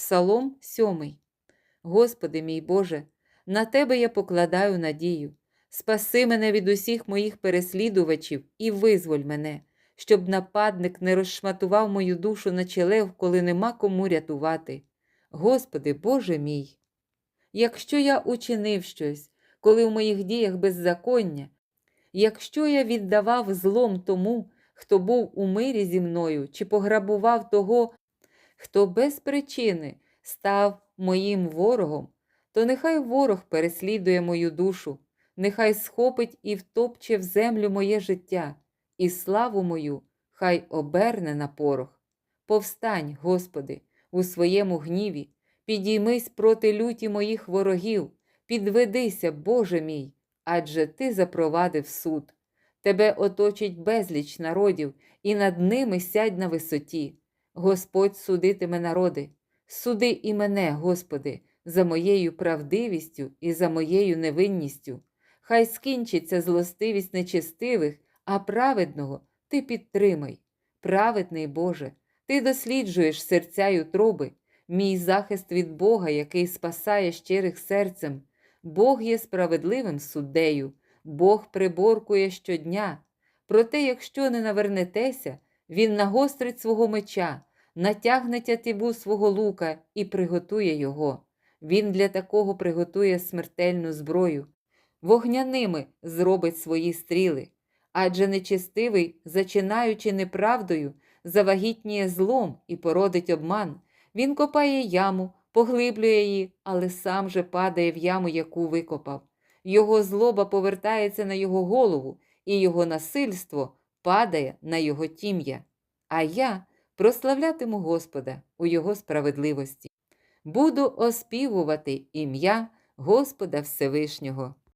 Псалом 7. Господи мій Боже, на Тебе я покладаю надію. Спаси мене від усіх моїх переслідувачів і визволь мене, щоб нападник не розшматував мою душу на челев, коли нема кому рятувати. Господи, Боже мій. Якщо я учинив щось, коли в моїх діях беззаконня, якщо я віддавав злом тому, хто був у мирі зі мною, чи пограбував того, хто без причини став моїм ворогом, то нехай ворог переслідує мою душу, нехай схопить і втопче в землю моє життя, і славу мою хай оберне на порох. Повстань, Господи, у своєму гніві, підіймись проти люті моїх ворогів, підведися, Боже мій, адже Ти запровадив суд. Тебе оточить безліч народів, і над ними сядь на висоті. Господь судитиме народи. Суди і мене, Господи, за моєю правдивістю і за моєю невинністю. Хай скінчиться злостивість нечестивих, а праведного ти підтримай. Праведний Боже, ти досліджуєш серця й утроби, мій захист від Бога, який спасає щирих серцем. Бог є справедливим суддею, Бог приборкує щодня. Проте, якщо не навернетеся, Він нагострить свого меча, натягне тятиву свого лука і приготує його. Він для такого приготує смертельну зброю, вогняними зробить свої стріли. Адже нечестивий, зачинаючи неправдою, завагітніє злом і породить обман. Він копає яму, поглиблює її, але сам же падає в яму, яку викопав. Його злоба повертається на його голову, і його насильство падає на його тім'я. А я прославлятиму Господа у Його справедливості. Буду оспівувати ім'я Господа Всевишнього.